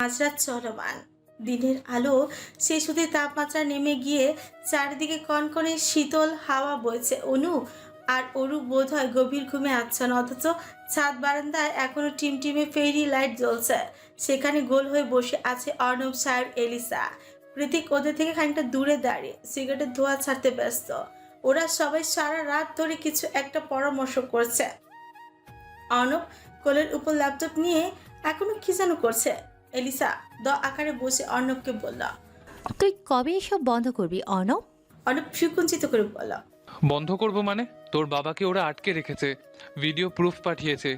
মাঝরাত চলমান। দিনের আলো শিশুদের তাপমাত্রা নেমে গিয়ে চারিদিকে কনকনে শীতল হাওয়া বইছে অনু। আর অরু বোধ হয় গভীর ঘুমে আচ্ছন্ন, অথচ ছাদ বারান্দায় এখনও টিমটিমে ফেরি লাইট জ্বলছে। সেখানে গোল হয়ে বসে আছে অর্ণব সাহেব এলিসা। কৃতিক ওদের থেকে খানিকটা দূরে দাঁড়িয়ে সিগারেটের ধোঁয়া ছাড়তে ব্যস্ত। ওরা সবাই সারা রাত ধরে কিছু একটা পরামর্শ করছে। অর্ণব কোলের উপর ল্যাপটপ নিয়ে এখনও কি যেন করছে। এলিসা দ আকারে বসে অর্ণবকে বলল তুই কবে এসব বন্ধ করবি অর্ণব? অর্ণব সুকুঞ্চিত করে বলল বন্ধ করব মানে? তোর বাবাকে ওরা আটকে রেখেছে ভিডিও প্রুফ পাঠিয়েছে।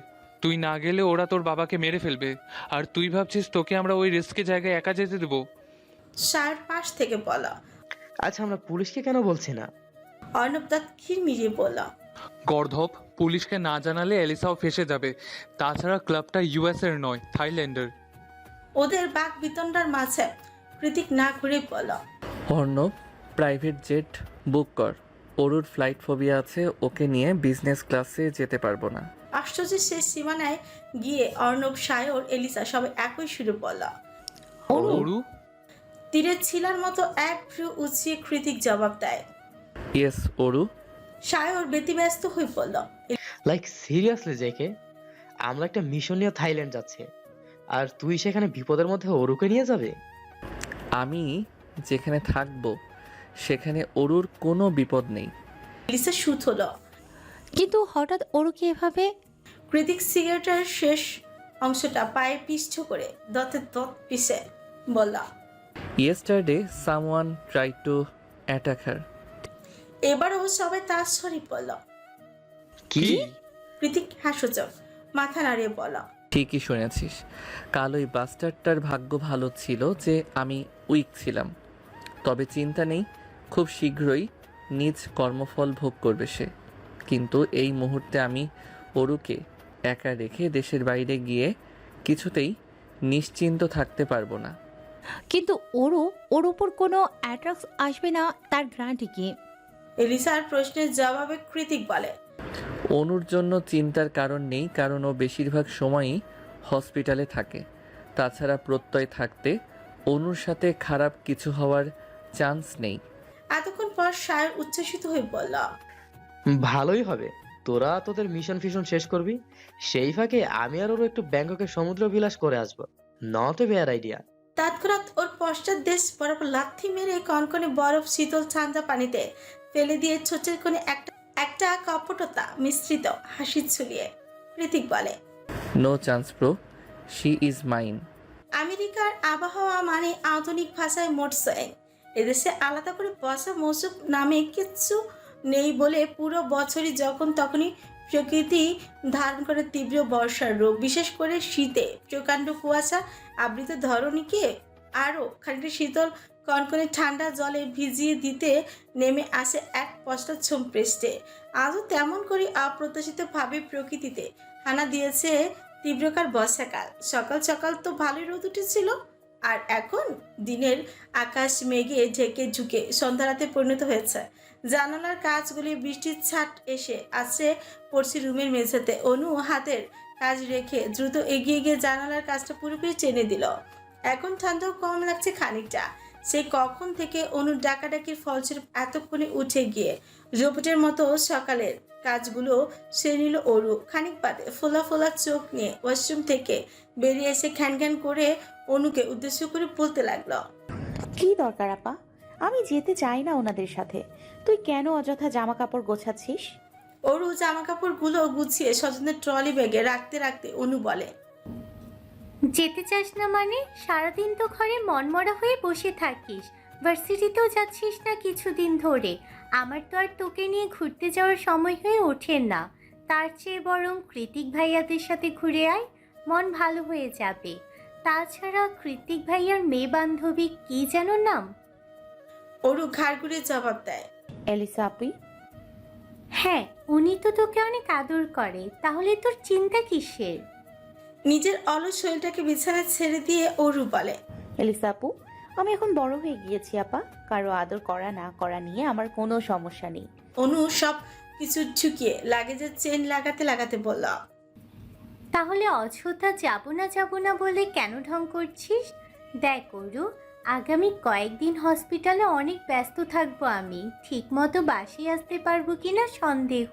তুই না গেলে ওরা তোর বাবাকে মেরে ফেলবে। আর তুই ভাবছিস তোকে আমরা ওই রিস্কে জায়গায় একা যেতে দেবো? সার পাশ থেকে বলল আচ্ছা আমরা পুলিশকে কেন বলছি না? অর্ণব দাঁত খিরমিরিয়ে বলল গর্ধব পুলিশকে না জানালে এলিসাও ফেসে যাবে। তাছাড়া ক্লাবটা ইউএস এর নয় থাইল্যান্ডের। ওদের বাঘ বিতণ্ডার মাঝে কৃতিক না ঘুরে বলল অর্ণব প্রাইভেট জেট বুক কর। অরুর ফ্লাইট ফোবিয়া আছে ওকে নিয়ে বিজনেস ক্লাসে যেতে পারব না। আশ্চর্যের শেষ সীমানায় গিয়ে অর্ণব সায়র এলিসা সবাই একই সুরে বলল অরু? তীরের ছিলার মতো এক ভ্রু উঁচিয়ে কৃতিক জবাব দেয়। ইয়েস অরু? সায়র ব্যতিব্যস্ত হয়ে পড়ল লাইক সিরিয়াসলি জেকে আমরা একটা মিশন নিয়ে থাইল্যান্ড যাচ্ছি। আর তুই সেখানে বিপদের মধ্যে অরুকে নিয়ে যাবে? আমি যেখানে থাকব সেখানে অরুর কোনো বিপদ নেই। এলিসা সুত হলো। কিন্তু হঠাৎ ওরকে এভাবে? কৃতিক সিগারেটের শেষ অংশটা পায়ে পিষ্ট করে দতের দত পিষে বলল yesterday someone try to attack her এবারও সবাই তার সরি বলল কি? কৃতিক হাসুচক মাথা নাড়িয়ে বলল ঠিকই শুনেছিস। কাল ওই বাস্টারটার ভাগ্য ভালো ছিল যে আমি উইক ছিলাম। তবে চিন্তা নেই খুব শীঘ্রই নিজ কর্মফল ভোগ করবে সে। কিন্তু এই মুহূর্তে আমি অরুকে একা রেখে দেশের বাইরে গিয়ে কিছুতেই নিশ্চিন্ত থাকতে পারব না। কিন্তু ওরও ওর উপর কোনো অ্যাট্রাক্স আসবে না তার গ্যারান্টি কি? এলিসার প্রশ্নের জবাবে কৃতিক বলে অনুর জন্য চিন্তার কারণ নেই কারণ ও বেশিরভাগ সময়ই হসপিটালে থাকে। তাছাড়া প্রত্যয় থাকতে অনুর সাথে খারাপ কিছু হওয়ার চান্স নেই। এতক্ষণ পর সায়র উচ্ছ্বসিত হয়ে বলল ভালোই হবে। তোরা তোদের মিশন ফিশন শেষ করবি। সেই ফাঁকে আমি আর ওরও একটু ব্যাংককের সমুদ্র বিলাস করে আসব। নট এ বেয়ার আইডিয়া তৎক্ষণাৎ ওর পশ্চাৎ দেশ বরাবর লাথি মেরে কনকনে বরফ শীতল ঠান্ডা পানিতে ফেলে দিয়ে ছোচের কোণে একটা একটা কপটতা মিশ্রিত হাসি ছুলিয়ে কৃতিক বলে no chance bro she is mine আমেরিকার আবহাওয়া মানে আধুনিক ভাষায় মোট সোয়েং এদেশে আলাদা করে বসা মৌসুম নামে কিচ্ছু নেই বলে পুরো বছরই যখন তখনই প্রকৃতি ধারণ করে তীব্র বর্ষার রোগ বিশেষ করে শীতে। প্রকাণ্ড কুয়াশা আবৃত ধরণীকে আরও খানিকটা শীতল কনকনে ঠান্ডা জলে ভিজিয়ে দিতে নেমে আসে এক পশ্চাচ্ছম পৃষ্ঠে আজও তেমন করে অপ্রত্যাশিতভাবে প্রকৃতিতে হানা দিয়েছে তীব্রকার বর্ষাকাল। সকাল সকাল তো ভালোই রোদ উঠেছিল। আর এখন দিনের আকাশ মেঘে ঢেকে ঝুঁকে সন্ধ্যা রাতে পরিণত হয়েছে। জানালার কাজগুলি বৃষ্টির ছাট এসে আছে পড়ছি রুমের মেঝেতে। অনু হাতের কাজ রেখে দ্রুত এগিয়ে গিয়ে জানালার কাজটা পুরোপুরি টেনে দিল। এখন ঠান্ডাও কম লাগছে খানিকটা। সে কখন থেকে অনুর ডাকাডাকির ফলস্বরূপ এতক্ষণে উঠে গিয়ে। রোবটের মতো সকালের কাজগুলো সে নিল অরু। খানিক বাদে ফোলা ফোলা চোখ নিয়ে ওয়াশরুম থেকে বেরিয়ে এসে খ্যান খ্যান করে অনুকে উদ্দেশ্য করে বলতে লাগল কি দরকার আপা? আমি যেতে চাই না ওনাদের সাথে। তুই কেন অযথা জামা কাপড় গোছাচ্ছিস? অরু জামা কাপড়গুলো গুছিয়ে স্বজনের ট্রলি ব্যাগে রাখতে রাখতে অনু বলে যেতে চাস না মানে? সারাদিন তো ঘরে মনমরা হয়ে বসে থাকিস। ভার্সিটিতেও যাচ্ছিস না কিছুদিন ধরে। আমার তো আর তোকে নিয়ে ঘুরতে যাওয়ার সময় হয়ে ওঠে না। তার চেয়ে বরং কৃতিক ভাইয়াদের সাথে ঘুরে আয় মন ভালো হয়ে যাবে। তাছাড়া কৃতিক ভাইয়ার মেয়ে বান্ধবী কি যেন নাম? অরু ঘাড় ঘুরিয়ে জবাব দেয়। এলিসা আপি? হ্যাঁ উনি তো তোকে অনেক আদর করে। তাহলে তোর চিন্তা কিসের? নিজের অলস শরীরটাকে বিছানায় ছেড়ে দিয়ে অরু বলে এলিসা আপু আমি এখন বড় হয়ে গিয়েছি আপা। কারও আদর করা না করা নিয়ে আমার কোনো সমস্যা নেই। অনু সব কিছু ঝুঁকিয়ে লাগেজের চেন লাগাতে লাগাতে বলল তাহলে অযথা যাব না যাব না বলে কেন ঢং করছিস? দেখ অরু আগামী কয়েকদিন হসপিটালে অনেক ব্যস্ত থাকব আমি। ঠিকমতো বাসে আসতে পারব কিনা সন্দেহ।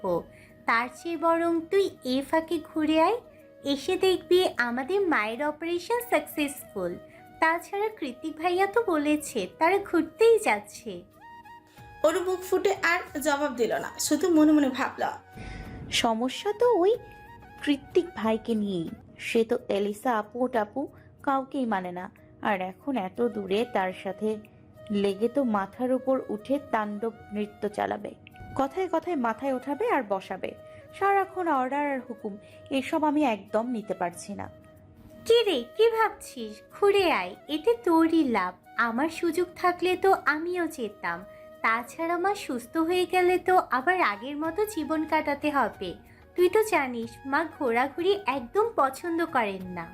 তার চেয়ে বরং তুই এ ফাঁকে ঘুরে আয়। এসে দেখবি আমাদের মায়ের অপারেশন সাকসেসফুল তাছাড়া কৃতিক ভাইয়া তো বলেছে তারা ঘুরতেই যাচ্ছে। ওর বুক ফুটে আর জবাব দিল না শুধু মনে মনে ভাবল। সমস্যা তো ওই কৃত্তিক ভাইকে নিয়েই। সে তো এলিসা আপু টাপু কাউকেই মানে না। আর এখন এত দূরে তার সাথে লেগে তো মাথার উপর উঠে তাণ্ডব নৃত্য চালাবে। কথায় কথায় মাথায় ওঠাবে আর বসাবে। সারাক্ষণ অর্ডার আর হুকুম এসব আমি একদম নিতে পারছি না। কি রে কি ভাবছিস? ঘুরে আয় এতে তোরই লাভ। আমার সুযোগ থাকলে তো আমিও যেতাম। তাছাড়া মা সুস্থ হয়ে গেলে তো আবার আগের মতো জীবন কাটাতে হবে। তুই তো জানিস মা ঘোরাঘুরি একদম পছন্দ করেন না।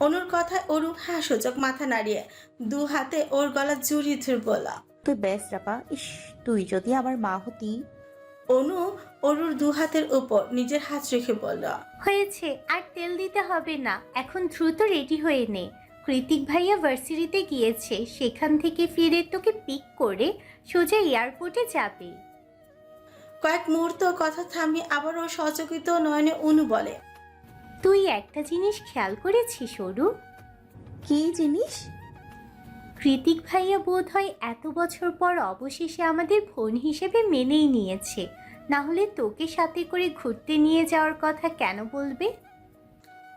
অনুর কথায় অরু হ্যাঁ সূচক মাথা নাড়িয়ে দু হাতে ওর গলা জড়িয়ে ধরে বলল তুই বেশ রাপা ইস তুই যদি আমার মা হতি অনু অরুর দু হাতের উপর নিজের হাত রেখে বলল হয়েছে আর তেল দিতে হবে না এখন দ্রুত রেডি হয়ে নে। কৃতিক ভাইয়া ভার্সিটিতে গিয়েছে সেখান থেকে ফিরে তোকে পিক করে সোজা এয়ারপোর্টে যাবে। কয়েক মুহূর্ত কথা থামিয়ে আবারও সচকিত নয়নে অনু বলে তুই একটা জিনিস খেয়াল করেছিস সরু কি জিনিস? কৃতিক ভাইয়া বোধ হয় এত বছর পর অবশেষে আমাদের ফোন হিসেবে মেনেই নিয়েছে। না হলে তোকে সাথে করে ঘুরতে নিয়ে যাওয়ার কথা কেন বলবে?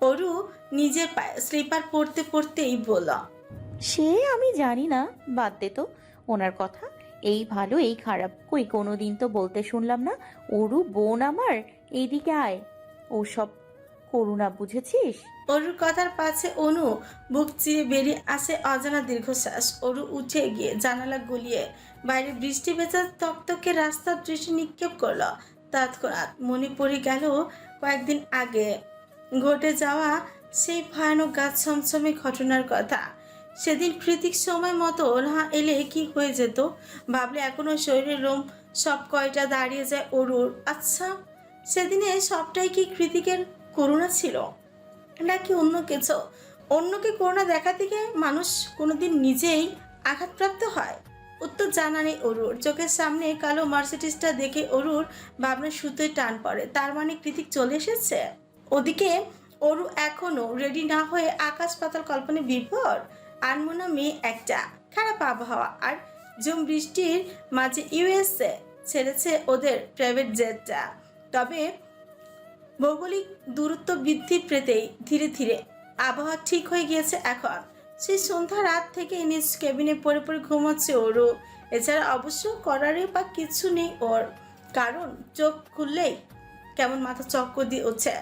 অরু নিজের স্লিপার পরতে পরতেই বলল সে আমি জানি না বাদ দে তো। ওনার কথা এই ভালো এই খারাপ কই কোনোদিন তো বলতে শুনলাম না। ওরু বোন আমার এইদিকে আয়। ও সব করুণা বুঝেছিস? অরুর কথার পাশে অনু বুক চিরে বেরিয়ে আসে অজানা দীর্ঘশ্বাস। অরু উঠে গিয়ে জানালা গলিয়ে বাইরে বৃষ্টি ভেজা তকতকে রাস্তার দৃষ্টি নিক্ষেপ করল। তৎক্ষণাৎ মনে পড়ে গেল কয়েকদিন আগে ঘটে যাওয়া সেই ভয়ানক গাছ ছমছমে ঘটনার কথা। সেদিন কৃতিক সময় মতো না এলে কি হয়ে যেত? ভাবলে এখনও শরীরের রোম সব কয়টা দাঁড়িয়ে যায় অরুর। আচ্ছা সেদিনে সবটাই কি কৃতিকের করুণা ছিল? নাকি অন্য কিছু? অন্যকে করোনা দেখা থেকে মানুষ কোনোদিন নিজেই আঘাতপ্রাপ্ত হয়? উত্তর জানা নেই অরুর। চোখের সামনে কালো মার্সিডিসটা দেখে অরুর ভাবনার সুতোয় টান পড়ে। তার মানে কৃতিক চলে এসেছে? ওদিকে অরু এখনও রেডি না হয়ে আকাশ পাতাল কল্পনে বিভোর। আনমোনা মেয়ে একটা। খারাপ আবহাওয়া। আর জুম বৃষ্টির মাঝে ইউএসএ ছেড়েছে ওদের প্রাইভেট জেটটা তবে ভৌগোলিক দূরত্ব বৃদ্ধি পেতেই ধীরে ধীরে আবহাওয়া ঠিক হয়ে গিয়েছে এখন। সেই সন্ধ্যা রাত থেকে নিজ কেবিনে পড়ে পড়ে ঘুমোচ্ছে ওরও এছাড়া অবশ্য করারই বা কিছু নেই ওর। কারণ চোখ খুললেই কেমন মাথা চক্কর দিয়ে উঠছে।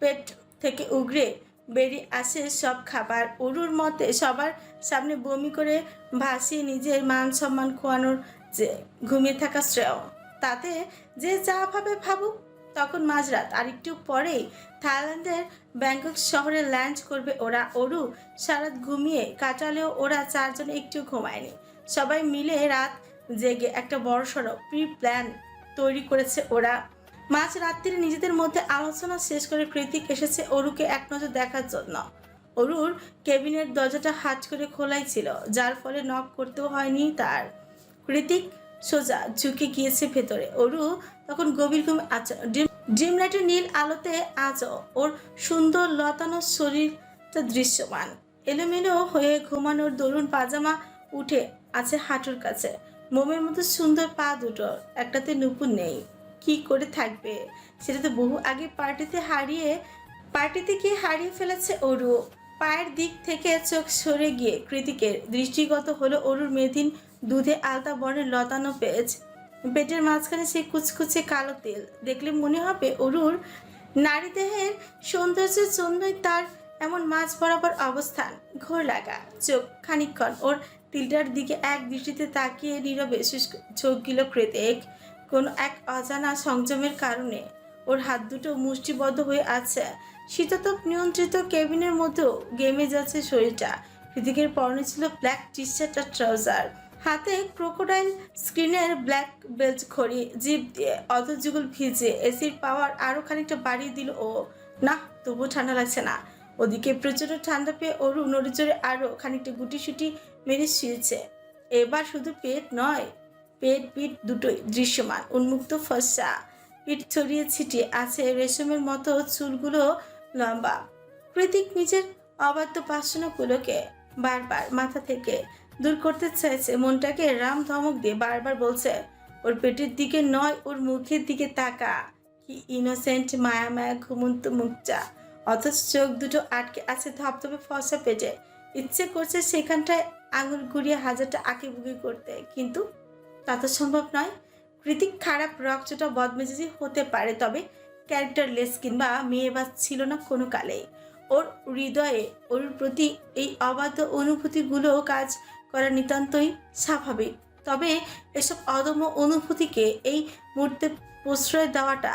পেট থেকে উগরে বেরিয়ে আসে সব খাবার। অরুর মতে সবার সামনে বমি করে ভাসিয়ে নিজের মান সম্মান খোয়ানোর যে ঘুমিয়ে থাকা শ্রেয়, তাতে যে যা ভাবে ভাবুক তখন মাঝরাত, আর একটু পরেই থাইল্যান্ডের ব্যাংকক শহরে ল্যান্ড করবে ওরা। অরু সারাত ঘুমিয়ে কাটালেও ওরা চারজন একটু ঘুমায়নি। সবাই মিলে রাত জেগে একটা বড় সড়ো প্রি প্ল্যান তৈরি করেছে ওরা। মাঝ রাত্রিরে নিজেদের মধ্যে আলোচনা শেষ করে কৃতিক এসেছে অরুকে এক নজর দেখার জন্য। অরুর কেবিনের দরজাটা হাট করে খোলাই ছিল, যার ফলে নক করতেও হয়নি তার। কৃতিক সোজা ঝুঁকে গিয়েছে ভেতরে। অরু তখন গভীর ঘুমে আছে ডিম ডিম লাইটের নীল আলোতে আজও ওর সুন্দর লতানো শরীরটা দৃশ্যমান। এলোমেলো হয়ে ঘুমানোর দরুন পাজামা উঠে আছে হাঁটুর কাছে। মোমের মতো সুন্দর পা দুটো, একটাতে নুপুর নেই। কি করে থাকবে? সেটা তো বহু আগে পার্টিতে হারিয়ে, পার্টিতে গিয়ে হারিয়ে ফেলেছে অরু? পায়ের দিক থেকে চোখ সরে গিয়ে কৃতিকের দৃষ্টিগত হলো অরুর মেদিন দুধে আলতা বর্ণের লতানো পেজ পেটের মাঝখানে সেই কুচকুচে কালো তেল। দেখলে মনে হবে অরুর নারী দেহের সৌন্দর্যের জন্যই তার এমন মাঝ বরাবর অবস্থান। ঘোর লাগা। চোখ খানিকক্ষণ ওর তিলটার দিকে এক দৃষ্টিতে তাকিয়ে নীরবে চোখ গিল কৃতিক কোনো এক অজানা সংযমের কারণে ওর হাত দুটো মুষ্টিবদ্ধ হয়ে আছে। শীততাপ নিয়ন্ত্রিত কেবিনের মধ্যেও গেমে যাচ্ছে শরীরটা। কৃতিকের পরনে ছিল ব্ল্যাক টি শার্ট আর ট্রাউজার হাতে ক্রোকোডাইল স্ক্রিনের ব্ল্যাক বেল্ট ঘড়ি জিপ দিয়ে অধযুগল ভিজে এসির পাওয়ার আরও খানিকটা বাড়িয়ে দিল ও। না তবুও ঠান্ডা লাগছে না। ওদিকে প্রচণ্ড ঠান্ডা পেয়ে অরু নড়িচড়ে আরও খানিকটা গুটিসুটি মেরে শুয়েছে এবার শুধু পেট নয়, পেট পিঠ দুটোই দৃশ্যমান, উন্মুক্ত ফসা। পিঠ ছড়িয়ে ছিটিয়ে আছে রেশমের মতো চুলগুলো লম্বা। কৃতিক নিজের অবাধ্য বাসনাগুলোকে বারবার মাথা থেকে দূর করতে চাইছে। মনটাকে রাম ধমক দিয়ে বারবার বলছে, ওর পেটের দিকে নয়, ওর মুখের দিকে তাকা। কি ইনোসেন্ট মায়া মায়া ঘুমন্ত মুখটা অথচ চোখ দুটো আটকে আছে ধপধপে ফসা পেটে। ইচ্ছে করছে সেখানটায় আঙুল ঘুরিয়ে হাজারটা আঁকি বুকি করতে। কিন্তু তা তো সম্ভব নয়। কৃতিক খারাপ রক্তটা বদমেজাজি হতে পারে, তবে ক্যারেক্টারলেস কিংবা মেয়ে বা ছিল না কোনো কালেই। ওর হৃদয়ে, ওর প্রতি এই অবাধ্য অনুভূতিগুলো কাজ করা নিতান্তই স্বাভাবিক। তবে এসব অদম্য অনুভূতিকে এই মুহূর্তে প্রশ্রয় দেওয়াটা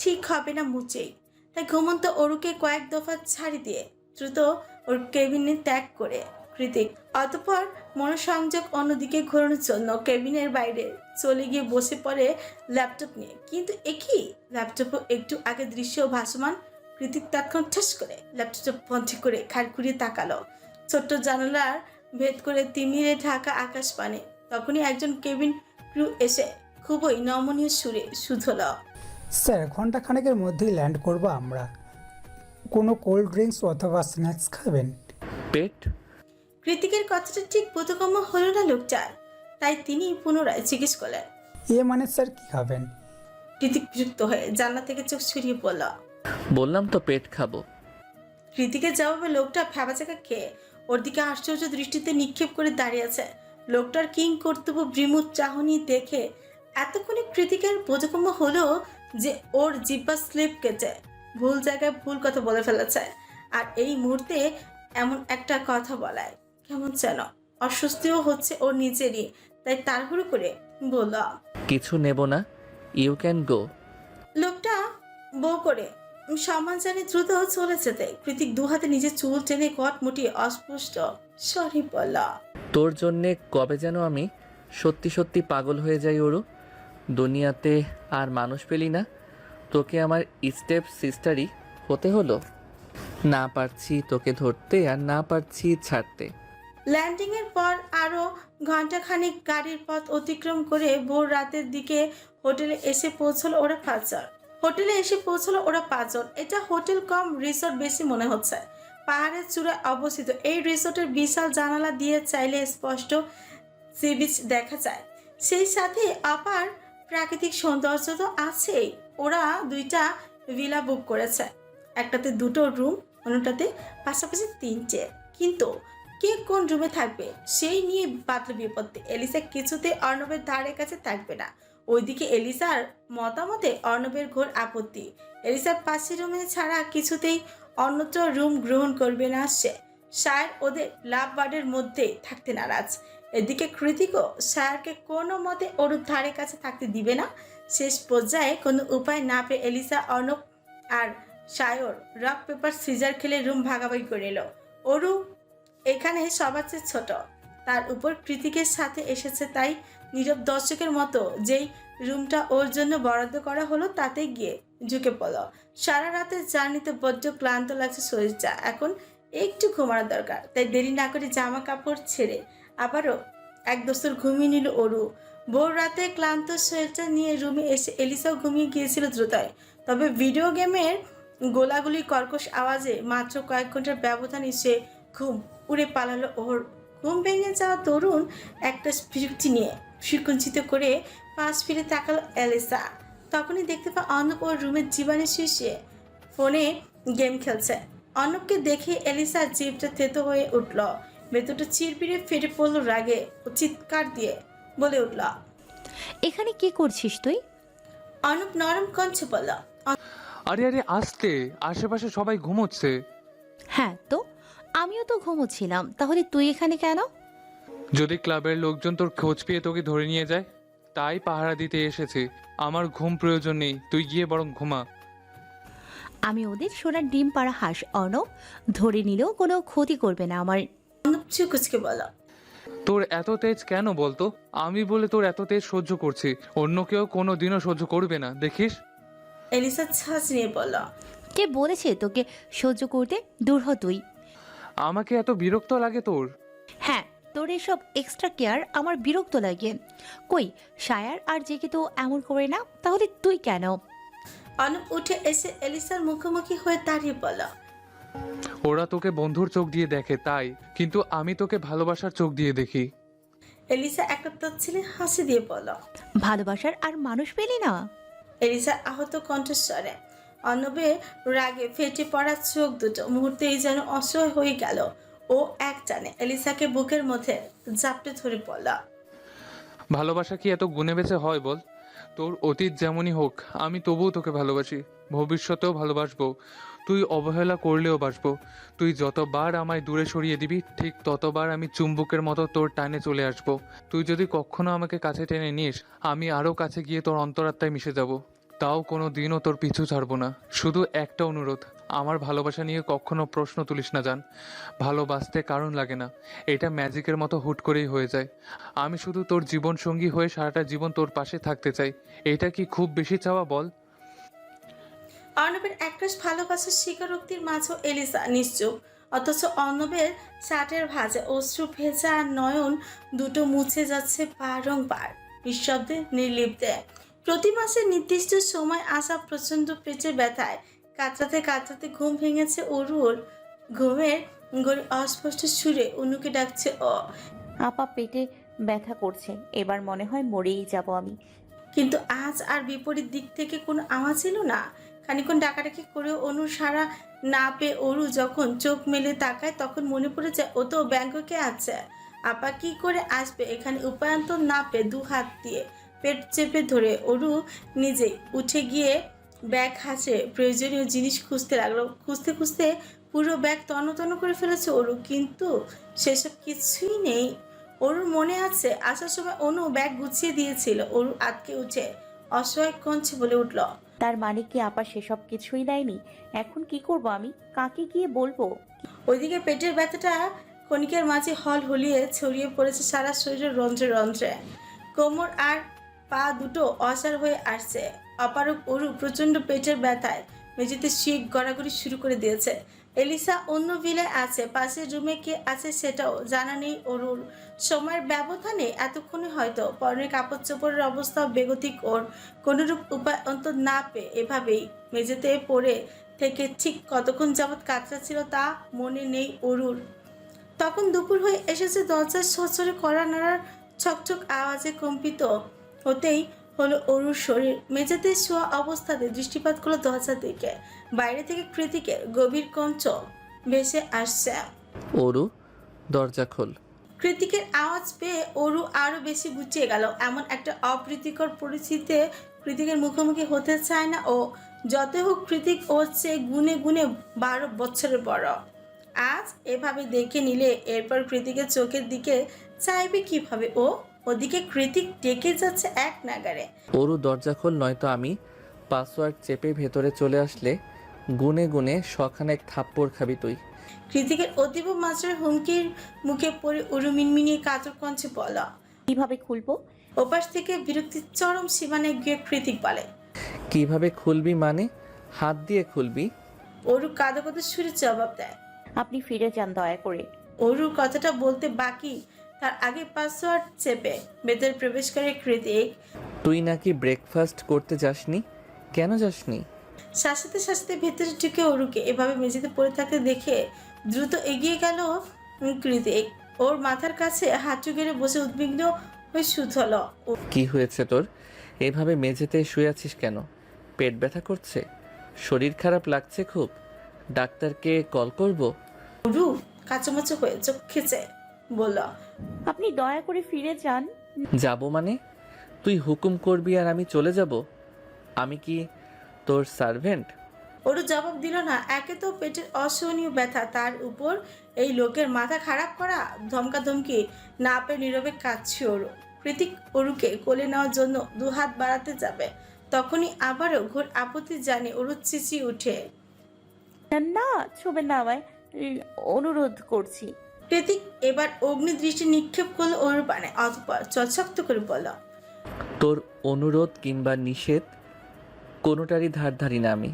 ঠিক হবে না মুচেই। তাই ঘুমন্ত অরুকে কয়েক দফা ছাড়ি দিয়ে দ্রুত ওর কেবিনে ত্যাগ করে কৃতিক। অতপর মনোসংযোগ অন্যদিকে ঘোরানোর জন্য কেবিনের বাইরে চলে গিয়ে বসে পড়ে ল্যাপটপ নিয়ে। কিন্তু একই ল্যাপটপও একটু আগে দৃশ্য ভাসমান। কৃতিক তৎক্ষণ ঠাস করে ল্যাপটপ বন্ধ করে খাড় ঘুরিয়ে তাকালো। ছোট্ট জানালার ভেদ করে তিমিরে ঢাকা আকাশ পানে। তখনই একজন কেবিন ক্রু এসে খুবই নমনীয় সুরে শুধল স্যার ঘণ্টা খানেকের মধ্যেই ল্যান্ড করব আমরা। কোনো কোল্ড ড্রিঙ্কস অথবা স্ন্যাক্স খাবেন? পেট? কৃতিকের কথাটা ঠিক বোধগম্য হলো না লোকটার তাই তিনি পুনরায় জিজ্ঞেস করলেন। এ মানে স্যার কি খাবেন? কৃতিক বিরক্ত হয়ে জানলা থেকে চোখ সরিয়ে পড়ল বললাম তো পেট খাব। কৃতিকের জবাবে লোকটা ফ্যাবাচাকা খেয়ে ওর দিকে আশ্চর্য দৃষ্টিতে নিক্ষেপ করে দাঁড়িয়ে আছে। লোকটার কিং কর্তব্য বিমুখ চাহনি দেখে এতক্ষণে কৃতিকের বোধগম্য হলো যে ওর জিব্বা স্লিপ কেটে ভুল জায়গায় ভুল কথা বলে ফেলেছে। আর এই মুহূর্তে এমন একটা কথা বলায় কেমন যেন অস্বস্তিও হচ্ছে ওর নিজেরই। তাই তাড়াহুড়ো করে বলল কিছু নেব না ইউ ক্যান গো লোকটা বউ করে সম্মান জানি দ্রুত চলে যেতে কৃতিক দু হাতে নিজের চুল টেনে কট মুটিয়ে অস্পষ্ট সরি বলা তোর জন্যে কবে যেন আমি সত্যি সত্যি পাগল হয়ে যাই ওরু। দুনিয়াতে আর মানুষ পেলি না। তোকে আমার স্টেপ সিস্টারই হতে হলো। না পারছি তোকে ধরতে আর না পারছি ছাড়তে। ল্যান্ডিং এর পর আরও ঘন্টাখানেক গাড়ির পথ অতিক্রম করে ভোর রাতের দিকে হোটেলে এসে পৌঁছলো ওরা পাঁচজন হোটেলে এসে পৌঁছলো ওরা পাঁচজন। এটা হোটেল কম রিসোর্ট বেশি মনে হচ্ছে। পাহাড়ের চূড়ায় অবস্থিত এই রিসোর্টের বিশাল জানালা দিয়ে চাইলে স্পষ্ট সি বিচ দেখা যায়। সেই সাথে আপার প্রাকৃতিক সৌন্দর্য তো আছেই। ওরা দুইটা ভিলা বুক করেছে। একটাতে দুটো রুম, অন্যটাতে পাশাপাশি তিনটে। কিন্তু কে কোন রুমে থাকবে? সেই নিয়ে বাতল বিপত্তি। এলিসা কিছুতে অর্ণবের ধারে কাছে থাকবে না। ওইদিকে এলিসার মতামতে অর্ণবের ঘোর আপত্তি। এলিসার পাশের রুমে ছাড়া কিছুতেই অন্যত্র রুম গ্রহণ করবে না সে। সায়ের ওদের লাভ বার্ডের মধ্যে থাকতে নারাজ। এদিকে কৃতিকও সায়ারকে কোনো মতে ওর ধারে কাছে থাকতে দিবে না। শেষ পর্যায়ে কোনো উপায় না পেয়ে এলিসা, অর্ণব আর সায়র রক পেপার সিজার খেলে রুম ভাগাভাগি করে এলো। অরু এখানে সবার চেয়ে ছোট। তার উপর কৃতিকের সাথে এসেছে তাই নীরব দর্শকের মতো যেই রুমটা ওর জন্য বরাদ্দ করা হলো তাতে গিয়ে ঝুঁকে পড়ল। সারা রাতের জার্নিতে বড্ড ক্লান্ত লাগছে শরীরটা। এখন একটু ঘুমানোর দরকার, তাই দেরি না করে জামা কাপড় ছেড়ে আবারও এক দোস্তর ঘুমিয়ে নিল অরু। ভোর রাতে ক্লান্ত শরীরটা নিয়ে রুমে এসে এলিসাও ঘুমিয়ে গিয়েছিল দ্রুতই। তবে ভিডিও গেমের গোলাগুলি কর্কশ আওয়াজে মাত্র কয়েক ঘণ্টার ব্যবধানে সে ঘুম উড়ে পালালো। ওর ঘুম ভেঙে যাওয়া তরুণ একটা বিরক্তি নিয়ে সুকুঞ্চিত করে পাশ ফিরে তাকালো এলিসা তখনই দেখতে পা অর্ণব ওর রুমের জীবাণে শীর্ষে ফোনে গেম খেলছে। অর্ণবকে দেখে এলিসা জিভটা থেতো হয়ে উঠল। ভেতরটা চিরপিড়ে ফেটে পড়ল রাগে ও চিৎকার দিয়ে বলে উঠল এখানে কি করছিস তুই? অর্ণব নরম কঞ্চে বলল আরে আরে আসতে। আশেপাশে সবাই ঘুমোচ্ছে। হ্যাঁ তো? আমিও তো ঘুমোচ্ছিলাম। তাহলে তুই এখানে কেন? যদি ক্লাবের লোকজন তোর খোঁজ পেয়ে তোকে ধরে নিয়ে যায় তাই পাহারা দিতে এসেছে। আমার ঘুম প্রয়োজন নেই তুই গিয়ে বরং ঘুমা। আমি ওদের সোনার ডিম পাড়া হাঁস অর্ণব ধরে নিলেও কোনো ক্ষতি করবে না আমার। অর্ণব চুকুচকে তোর এত তেজ কেন বলতো? আমি বলে তোর এত তেজ সহ্য করছি। অন্য কেউ কোনো দিনও সহ্য করবে না দেখিস? এলিসা ছাঁচ নিয়ে বলল কে বলেছে তোকে সহ্য করতে? দূর হ তুই। আমাকে এত বিরক্ত লাগে তোর? হ্যাঁ তোর এসব এক্সট্রা কেয়ার আমার বিরক্ত লাগে। কই সায়ার আর জেকে তো এমন করে না তাহলে তুই কেন? অনুপ উঠে এসে এলিসার মুখোমুখি হয়ে দাঁড়িয়ে বলল ওরা তোকে বন্ধুর চোখ দিয়ে দেখে তাই। কিন্তু আমি তোকে ভালোবাসার চোখ দিয়ে দেখি। এলিসা একটা তৎছিলে হাসি দিয়ে বলল ভালোবাসার আর মানুষ পেলি না? এলিসার আহত কণ্ঠস্বরে অর্ণবের রাগে ফেটে পড়া চোখ দুটো মুহূর্তেই যেন অসহায় হয়ে গেল। ও এক টানে এলিসাকে বুকের মধ্যে জাপটে ধরে পড়ল ভালোবাসা কি এত গুণে বেঁচে হয় বল? তোর অতীত যেমনই হোক, আমি তবুও তোকে ভালোবাসি। ভবিষ্যতেও ভালোবাসবো। তুই অবহেলা করলেও বাসবো তুই যতবার আমায় দূরে সরিয়ে দিবি, ঠিক ততবার আমি চুম্বকের মতো তোর টানে চলে আসব। তুই যদি কখনো আমাকে কাছে টেনে নিস, আমি আরও কাছে গিয়ে তোর অন্তরাত্মায় মিশে যাব। তাও কোনো দিনও তোর পিছু ছাড়বো না। শুধু একটা অনুরোধ, আমার ভালোবাসা নিয়ে কখনো প্রশ্ন তুলিস না জান। ভালোবাসতে কারণ লাগে না, এটা ম্যাজিকের মতো হুট করেই হয়ে যায়। আমি শুধু তোর জীবন সঙ্গী হয়ে সারাটা জীবন তোর পাশে থাকতে চাই, এটা কি খুব বেশি চাওয়া বল? অর্ণবের একরাশ ভালোবাসার স্বীকারোক্তির মাঝেও এলিসা নিশ্চুপ, অথচ অর্ণবের শার্টের ভাজে অশ্রু ভেজা নয়ন দুটো মুছে যাচ্ছে বারংবার, নিঃশব্দে, নির্লিপ্তে। প্রতি মাসে নির্দিষ্ট সময় আসা প্রচণ্ড পেটের ব্যথায়। কাতরাতে কাতরাতে ঘুম ভেঙেছে অরুর। ঘুমের গড়ি অস্পষ্ট সুরে অনুকে ডাকছে ও আপা পেটে ব্যথা করছে এবার মনে হয় মরেই যাব আমি। কিন্তু আজ আর বিপরীত দিক থেকে কোনো আওয়াজ এলো না। খানিক্ষণ ডাকাডাকি করেও অনু সারা না পেয়ে অরু যখন চোখ মেলে তাকায় তখন মনে পড়ে যায় ও তো ব্যাংককে আছে? আপা কি করে আসবে? এখানে উপায়ন্তর না পেয়ে দু হাত দিয়ে। পেট চেপে ধরে অরু নিজেই উঠে গিয়ে ব্যাগ হাসে প্রয়োজনীয় জিনিস খুঁজতে লাগল। খুঁজতে খুঁজতে পুরো ব্যাগ তন্ন করে ফেলেছে অরু কিন্তু সেসব কিছুই নেই। অরুর মনে আছে আসার সময় অনু ব্যাগ গুছিয়ে দিয়েছিল। অরু আটকে উঠে অসহায় কঞ্চে বলে উঠল তার মানে কি আপা সেসব কিছুই দেয়নি এখন কি করব আমি? কাকে গিয়ে বলব? ওইদিকে পেটের ব্যথাটা ক্ষণিকের মাঝে হল হলিয়ে ছড়িয়ে পড়েছে সারা শরীরের রন্ধ্রে রন্ধ্রে। কোমর আর পা দুটো অসার হয়ে আসছে। অপারক অরু প্রচণ্ড পেটের ব্যথায় মেঝেতে শিখ গড়াগড়ি শুরু করে দিয়েছে। এলিসা অন্য ভিলায় আছে, পাশের রুমে কে আছে সেটাও জানা নেই অরুর। সময়ের ব্যবধানে এতক্ষণে হয়তো পরনের কাপড় চোপড়ের অবস্থা বেগতিক ওর। কোনোরূপ উপায় অন্তর না পেয়ে এভাবেই মেঝেতে পড়ে থেকে ঠিক কতক্ষণ যাবৎ ছিল তা মনে নেই অরুর। তখন দুপুর হয়ে এসেছে দরজার সচরে কড়া নাড়ার ছকছক আওয়াজে কম্পিত হতেই হলো অরুর শরীর। মেঝেতে শোয়া অবস্থাতে দৃষ্টিপাত করল দরজার দিকে বাইরে থেকে কৃতিকের গভীর কঞ্চ ভেসে আসছে। ওরু দরজা খোল। কৃতিকের আওয়াজ পেয়ে অরু আরও বেশি গুছিয়ে গেল। এমন একটা অপ্রীতিকর পরিস্থিতিতে কৃতিকের মুখোমুখি হতে চায় না ও। যত হোক কৃতিক ওর চেয়ে গুনে গুনে বারো বছরের বড়। আজ এভাবে দেখে নিলে এরপর কৃতিকের চোখের দিকে চাইবে কীভাবে ও? ওদিকে কৃতিক ডেকে যাচ্ছে এক নাগারে। ওরু দরজা খোল নয়তো আমি। পাসওয়ার্ড চেপে ভেতরে চলে আসলে গুনে গুনে শখানেক থাপ্পড় খাবি তুই। কৃতিকের অতীব মাত্রার হুমকির মুখে পড়ে উরু মিনমিনিয়ে কাতর কঞ্চে বলা কীভাবে খুলবো? ওপাশ থেকে বিরক্তির চরম সীমানায় গিয়ে কৃতিক বলে কীভাবে খুলবি মানে? হাত দিয়ে খুলবি। অরু কাদো কাদো সুরে জবাব দেয়। আপনি ফিরে যান দয়া করে। অরুর কথাটা বলতে বাকি তার আগে পাসওয়ার্ড চেপে ভেতরে প্রবেশ করে কৃতিক তুই নাকি ব্রেকফাস্ট করতে যাসনি? কেন যাসনি? শাসাতে শাসাতে ভেতরে ঢুকে অরুকে এভাবে মেঝেতে পড়ে থাকতে দেখে দ্রুত এগিয়ে গেল কৃতিক ওর মাথার কাছে হাঁটু গেড়ে বসে উদ্বিগ্ন হয়ে শুধল। কি হয়েছে তোর? এভাবে মেঝেতে শুয়ে আছিস কেন? পেট ব্যথা করছে? শরীর খারাপ লাগছে খুব? ডাক্তারকে কল করব? অরু কাঁচামাচো হয়ে চোখ খেচে। বলল আপনি দয়া করে ফিরে যান। যাব মানে? তুই হুকুম করবি আর আমি চলে যাব? আমি কি তোর সার্ভেন্ট ওরু জবাব দিল না। একে তো পেটের অসহনীয় ব্যথা তার উপর এই লোকের মাথা খারাপ করা ধমকাধমকি না পেয়ে নীরবে কাঁদছে ওরু কৃতিক ওরুকে কোলে নেওয়ার জন্য দুহাত বাড়াতে যাবে। তখনই আবারও ঘোর আপত্তি জানে অরু চিচি উঠে। না, না ছবে না আমায়। অনুরোধ করছি। কৃতিক এবার অগ্নি দৃষ্টি নিক্ষেপ করল ওর পানে অতপর চচ্ছক্ত করে বলল তোর অনুরোধ কিংবা নিষেধ কোনোটারই ধার ধারি না আমি।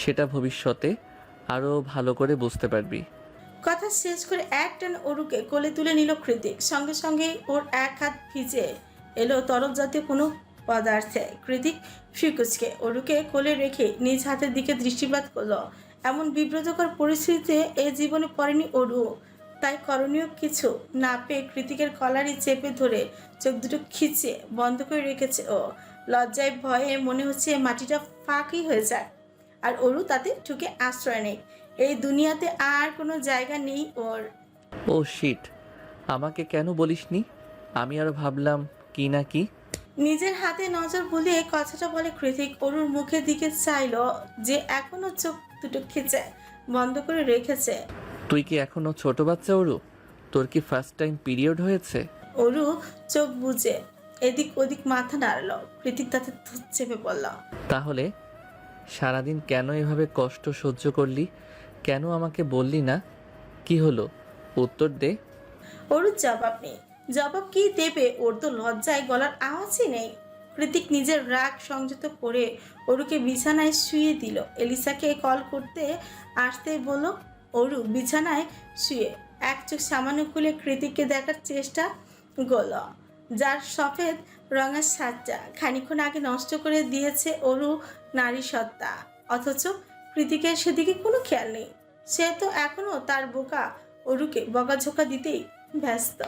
সেটা ভবিষ্যতে আরও ভালো করে বুঝতে পারবি। কথা শেষ করে এক টান অরুকে কোলে তুলে নিল কৃতিক। সঙ্গে সঙ্গে ওর এক হাত ভিজে এলো তরল জাতীয় কোনো পদার্থে। কৃতিক ফিকুচকে অরুকে কোলে রেখে নিজ হাতের দিকে দৃষ্টিপাত করল। এমন বিব্রতকর পরিস্থিতিতে এ জীবনে পড়েনি অরু তাই করণীয় কিছু না পেয়ে কৃতিকের কলারই চেপে ধরে চোখ দুটো খিচে বন্ধ করে রেখেছে ও। লজ্জায় ভয়ে মনে হচ্ছে মাটিটা ফাঁকি হয়ে যায়। আর অরু তাতে ঠুকে আশ্রয় নেই। এই দুনিয়াতে আর কোনো জায়গা নেই ওর। ও শিট আমাকে কেন বলিসনি? আমি আরও ভাবলাম কি না কি? নিজের হাতে নজর বুলিয়ে কথাটা বলে কৃতিক অরুর মুখের দিকে চাইলো যে এখনও চোখ দুটো খিচে বন্ধ করে রেখেছে। তুই কি এখনও ছোট বাচ্চা ওরু তোর কি ফার্স্ট টাইম পিরিয়ড হয়েছে? ওরু চোখ বুঝে এদিক ওদিক মাথা নাড়লো। কৃতিক তাতে চেপে পড়ল তাহলে সারাদিন কেন এভাবে কষ্ট সহ্য করলি? কেন আমাকে বললি না? কি হলো? উত্তর দে। অরুর জবাব নেই। জবাব কি দেবে? ওর তো লজ্জায় গলার আওয়াজই নেই। কৃতিক নিজের রাগ সংযত করে ওরুকে বিছানায় শুয়ে দিল। এলিসাকে কল করতে আসতে বলল অরু বিছানায় শুয়ে এক চোখ সামান্য খুলে কৃতিককে দেখার চেষ্টা গল যার সফেদ রঙের সাজটা খানিক্ষণ আগে নষ্ট করে দিয়েছে অরু নারী সত্তা। অথচ কৃতিকের সেদিকে কোনো খেয়াল নেই। সে তো এখনও তার বোকা অরুকে বকাঝোকা দিতেই ব্যস্ত।